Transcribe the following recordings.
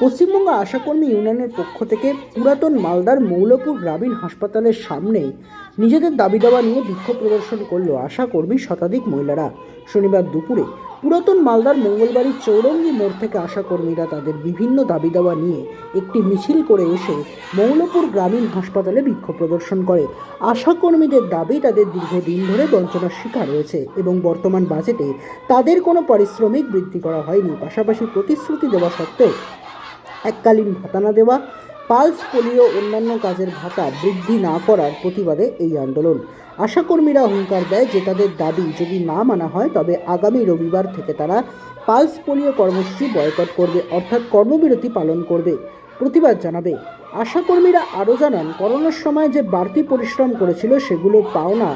পশ্চিমবঙ্গ আশাকর্মী ইউনিয়নের পক্ষ থেকে পুরাতন মালদার মৌলপুর গ্রামীণ হাসপাতালের সামনে নিজেদের দাবি দাওয়া নিয়ে বিক্ষোভ প্রদর্শন করল আশাকর্মী শতাধিক মহিলারা। শনিবার দুপুরে পুরাতন মালদার মঙ্গলবাড়ির চৌরঙ্গি মোড় থেকে আশাকর্মীরা তাদের বিভিন্ন দাবি দাওয়া নিয়ে একটি মিছিল করে এসে মৌলপুর গ্রামীণ হাসপাতালে বিক্ষোভ প্রদর্শন করে। আশাকর্মীদের দাবি, তাদের দীর্ঘদিন ধরে বঞ্চনার শিকার হয়েছে এবং বর্তমান বাজেটে তাদের কোনো পারিশ্রমিক বৃদ্ধি করা হয়নি। পাশাপাশি প্রতিশ্রুতি দেওয়া সত্ত্বেও এককালীন ভাতা না দেওয়া পালস পোলিও অন্যান্য কাজের ভাতা বৃদ্ধি না করার প্রতিবাদে এই আন্দোলন। আশাকর্মীরা হুঙ্কার দেয় যে তাদের দাবি যদি না মানা হয়, তবে আগামী রবিবার থেকে তারা পালস পোলিও কর্মসূচি বয়কট করবে, অর্থাৎ কর্মবিরতি পালন করবে প্রতিবাদ জানাবে। আশাকর্মীরা আরও জানান, করোনার সময় যে বাড়তি পরিশ্রম করেছিল সেগুলো পাওনা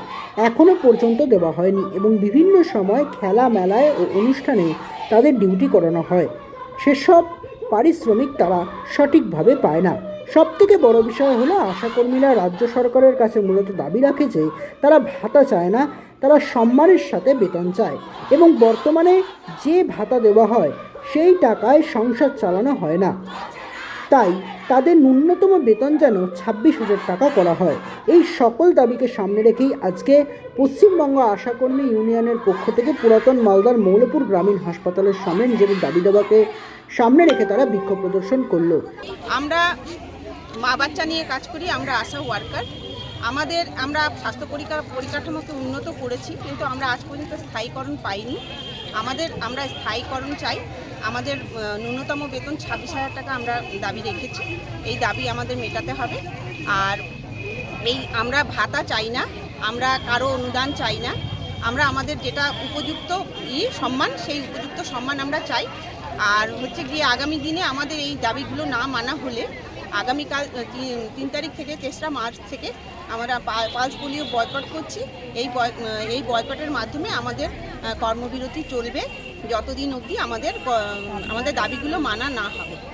এখনও পর্যন্ত দেওয়া হয়নি এবং বিভিন্ন সময় খেলা মেলায় ও অনুষ্ঠানে তাদের ডিউটি করানো হয়। সেসব পারিশ্রমিক তারা সঠিকভাবে পায় না। সবথেকে বড় বিষয় হলো, আশাকর্মীরা রাজ্য সরকারের কাছে মূলত দাবি রাখে যে, তারা ভাতা চায় না, তারা সম্মানের সাথে বেতন চায় এবং বর্তমানে যে ভাতা দেওয়া হয়, সেই টাকায় সংসার চালানো হয় না। তাই তাদের ন্যূনতম বেতন যেন ছাব্বিশ হাজার টাকা করা হয়। এই সকল দাবিকে সামনে রেখেই আজকে পশ্চিমবঙ্গ আশাকর্মী ইউনিয়নের পক্ষ থেকে পুরাতন মালদার মৌলপুর গ্রামীণ হাসপাতালের সামনে নিজেদের দাবি দাবাকে সামনে রেখে তারা বিক্ষোভ প্রদর্শন করল। আমরা মা বাচ্চা নিয়ে কাজ করি, আমরা আশা ওয়ার্কার। আমাদের, আমরা স্বাস্থ্য পরিকা, পরিকাঠামোকে উন্নত করেছি, কিন্তু আমরা আজ পর্যন্ত স্থায়ীকরণ পাইনি। আমাদের, আমরা স্থায়ীকরণ চাই। আমাদের ন্যূনতম বেতন ছাব্বিশ হাজার টাকা আমরা দাবি রেখেছি। এই দাবি আমাদের মেটাতে হবে। আর এই আমরা ভাতা চাই না, আমরা কারও অনুদান চাই না। আমরা আমাদের যেটা উপযুক্ত ই সম্মান, সেই উপযুক্ত সম্মান আমরা চাই। আর হচ্ছে গিয়ে আগামী দিনে আমাদের এই দাবিগুলো না মানা হলে আগামীকাল তিন- তারিখ থেকে তেসরা মার্চ থেকে আমরা পালস পোলিও বয়কট করছি। এই এই বয়কটের মাধ্যমে আমাদের কর্মবিরতি চলবে যতদিন অবধি আমাদের আমাদের দাবিগুলো মানা না হবে।